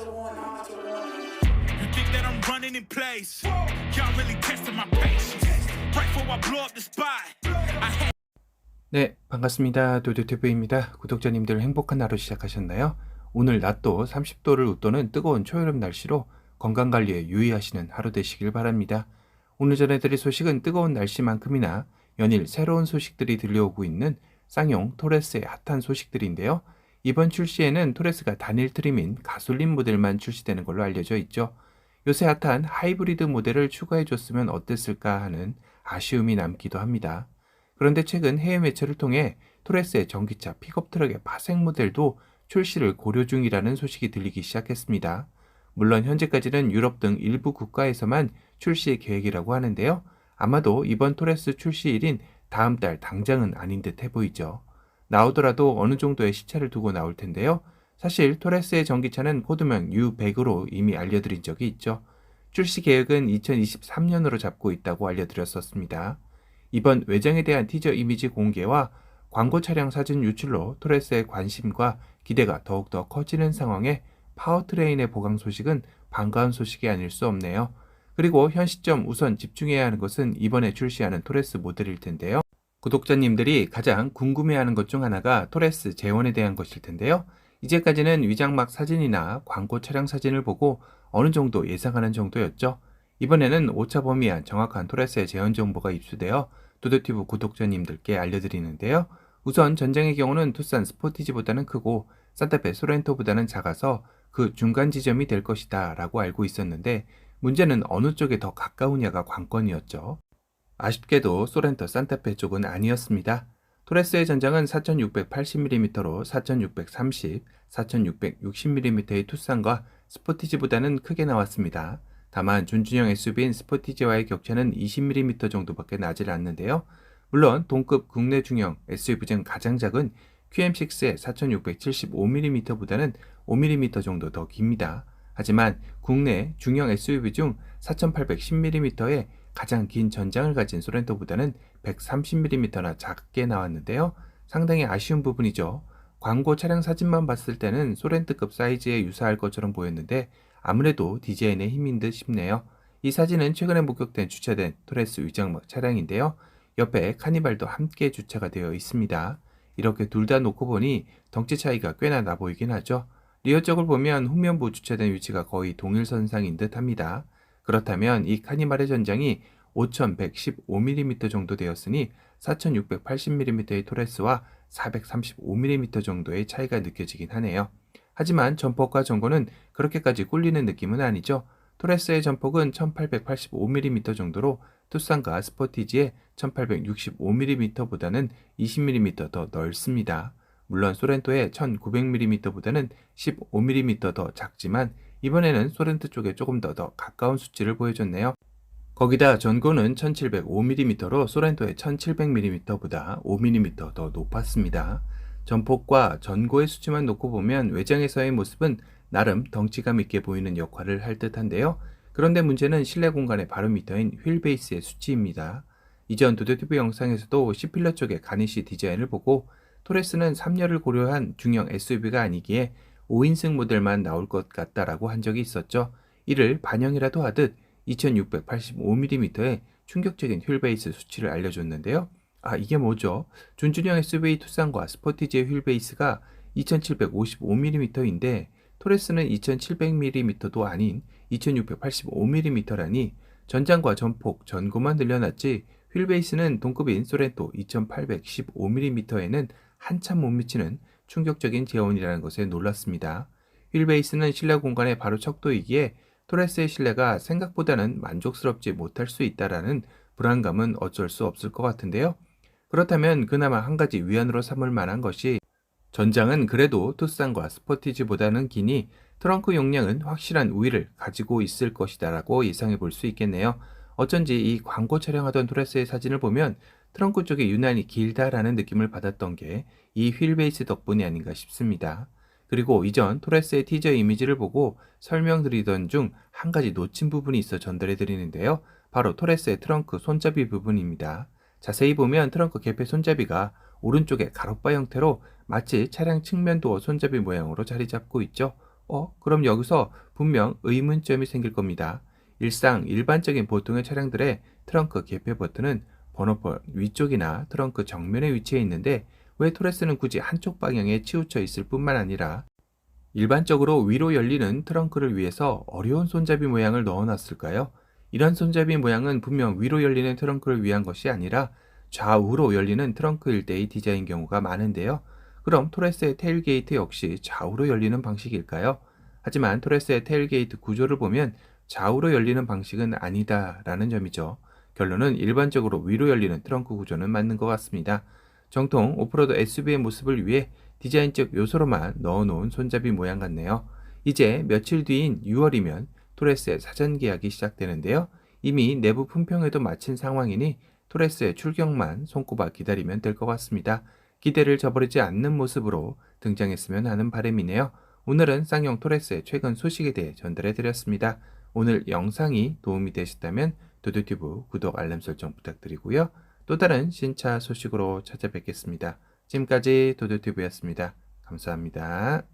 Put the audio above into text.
You think that I'm running in place? Y'all really testing my patience. Right before I blow up the spot. 네, 반갑습니다. 도도TV입니다. 구독자님들 행복한 하루 시작하셨나요? 오늘 낮도 30도를 웃도는 뜨거운 초여름 날씨로 건강관리에 유의하시는 하루 되시길 바랍니다. 오늘 전해드릴 소식은 뜨거운 날씨만큼이나 연일 새로운 소식들이 들려오고 있는 쌍용 토레스의 핫한 소식들인데요. 이번 출시에는 토레스가 단일 트림인 가솔린 모델만 출시되는 걸로 알려져 있죠. 요새 핫한 하이브리드 모델을 추가해줬으면 어땠을까 하는 아쉬움이 남기도 합니다. 그런데 최근 해외 매체를 통해 토레스의 전기차 픽업 트럭의 파생 모델도 출시를 고려 중이라는 소식이 들리기 시작했습니다. 물론 현재까지는 유럽 등 일부 국가에서만 출시 계획이라고 하는데요. 아마도 이번 토레스 출시일인 다음 달 당장은 아닌 듯 해 보이죠. 나오더라도 어느 정도의 시차를 두고 나올 텐데요. 사실 토레스의 전기차는 코드명 U100으로 이미 알려드린 적이 있죠. 출시 계획은 2023년으로 잡고 있다고 알려드렸었습니다. 이번 외장에 대한 티저 이미지 공개와 광고 차량 사진 유출로 토레스의 관심과 기대가 더욱더 커지는 상황에 파워트레인의 보강 소식은 반가운 소식이 아닐 수 없네요. 그리고 현 시점 우선 집중해야 하는 것은 이번에 출시하는 토레스 모델일 텐데요. 구독자님들이 가장 궁금해하는 것 중 하나가 토레스 재원에 대한 것일 텐데요. 이제까지는 위장막 사진이나 광고 차량 사진을 보고 어느 정도 예상하는 정도였죠. 이번에는 오차 범위한 정확한 토레스의 재원 정보가 입수되어 도도티브 구독자님들께 알려드리는데요. 우선 전장의 경우는 투싼 스포티지보다는 크고 산타페 소렌토보다는 작아서 그 중간 지점이 될 것이다 라고 알고 있었는데 문제는 어느 쪽에 더 가까우냐가 관건이었죠. 아쉽게도 소렌토 산타페 쪽은 아니었습니다. 토레스의 전장은 4680mm로 4630, 4660mm의 투싼과 스포티지보다는 크게 나왔습니다. 다만 준준형 SUV인 스포티지와의 격차는 20mm 정도밖에 나질 않는데요. 물론 동급 국내 중형 SUV 중 가장 작은 QM6의 4675mm보다는 5mm 정도 더 깁니다. 하지만 국내 중형 SUV 중 4810mm의 가장 긴 전장을 가진 소렌토보다는 130mm나 작게 나왔는데요. 상당히 아쉬운 부분이죠. 광고 차량 사진만 봤을 때는 소렌트급 사이즈에 유사할 것처럼 보였는데 아무래도 디자인의 힘인 듯 싶네요. 이 사진은 최근에 목격된 주차된 토레스 위장막 차량인데요. 옆에 카니발도 함께 주차가 되어 있습니다. 이렇게 둘 다 놓고 보니 덩치 차이가 꽤나 나 보이긴 하죠. 리어 쪽을 보면 후면부 주차된 위치가 거의 동일선상인 듯 합니다. 그렇다면 이 카니발의 전장이 5115mm 정도 되었으니 4680mm의 토레스와 435mm 정도의 차이가 느껴지긴 하네요. 하지만 전폭과 전고는 그렇게까지 꿀리는 느낌은 아니죠. 토레스의 전폭은 1885mm 정도로 투싼과 스포티지의 1865mm보다는 20mm 더 넓습니다. 물론 소렌토의 1900mm보다는 15mm 더 작지만 이번에는 소렌토 쪽에 조금 더 더 가까운 수치를 보여줬네요. 거기다 전고는 1705mm로 소렌토의 1700mm보다 5mm 더 높았습니다. 전폭과 전고의 수치만 놓고 보면 외장에서의 모습은 나름 덩치감 있게 보이는 역할을 할 듯한데요. 그런데 문제는 실내 공간의 바로미터인 휠 베이스의 수치입니다. 이전 도도티브 영상에서도 C필러 쪽의 가니쉬 디자인을 보고 토레스는 3열을 고려한 중형 SUV가 아니기에 5인승 모델만 나올 것 같다라고 한 적이 있었죠. 이를 반영이라도 하듯 2685mm의 충격적인 휠베이스 수치를 알려줬는데요. 아, 이게 뭐죠? 준준형 SUV 투싼과 스포티지의 휠베이스가 2755mm인데 토레스는 2700mm도 아닌 2685mm라니 전장과 전폭, 전고만 늘려놨지 휠베이스는 동급인 소렌토 2815mm에는 한참 못 미치는 충격적인 재원이라는 것에 놀랐습니다. 휠베이스는 실내 공간의 바로 척도이기에 토레스의 실내가 생각보다는 만족스럽지 못할 수 있다라는 불안감은 어쩔 수 없을 것 같은데요. 그렇다면 그나마 한 가지 위안으로 삼을 만한 것이 전장은 그래도 투싼과 스포티지보다는 기니 트렁크 용량은 확실한 우위를 가지고 있을 것이다라고 예상해 볼 수 있겠네요. 어쩐지 이 광고 촬영하던 토레스의 사진을 보면 트렁크 쪽이 유난히 길다라는 느낌을 받았던 게 이 휠베이스 덕분이 아닌가 싶습니다. 그리고 이전 토레스의 티저 이미지를 보고 설명드리던 중 한 가지 놓친 부분이 있어 전달해 드리는데요. 바로 토레스의 트렁크 손잡이 부분입니다. 자세히 보면 트렁크 개폐 손잡이가 오른쪽에 가로바 형태로 마치 차량 측면 도어 손잡이 모양으로 자리 잡고 있죠. 어, 그럼 여기서 분명 의문점이 생길 겁니다. 일상 일반적인 보통의 차량들의 트렁크 개폐 버튼은 번호판 위쪽이나 트렁크 정면에 위치해 있는데 왜 토레스는 굳이 한쪽 방향에 치우쳐 있을 뿐만 아니라 일반적으로 위로 열리는 트렁크를 위해서 어려운 손잡이 모양을 넣어놨을까요? 이런 손잡이 모양은 분명 위로 열리는 트렁크를 위한 것이 아니라 좌우로 열리는 트렁크일 때의 디자인 경우가 많은데요. 그럼 토레스의 테일게이트 역시 좌우로 열리는 방식일까요? 하지만 토레스의 테일게이트 구조를 보면 좌우로 열리는 방식은 아니다라는 점이죠. 결론은 일반적으로 위로 열리는 트렁크 구조는 맞는 것 같습니다. 정통 오프로드 SUV의 모습을 위해 디자인적 요소로만 넣어놓은 손잡이 모양 같네요. 이제 며칠 뒤인 6월이면 토레스의 사전 계약이 시작되는데요. 이미 내부 품평회도 마친 상황이니 토레스의 출격만 손꼽아 기다리면 될 것 같습니다. 기대를 저버리지 않는 모습으로 등장했으면 하는 바람이네요. 오늘은 쌍용 토레스의 최근 소식에 대해 전달해 드렸습니다. 오늘 영상이 도움이 되셨다면 도도튜브 구독 알람 설정 부탁드리고요. 또 다른 신차 소식으로 찾아뵙겠습니다. 지금까지 도도튜브였습니다. 감사합니다.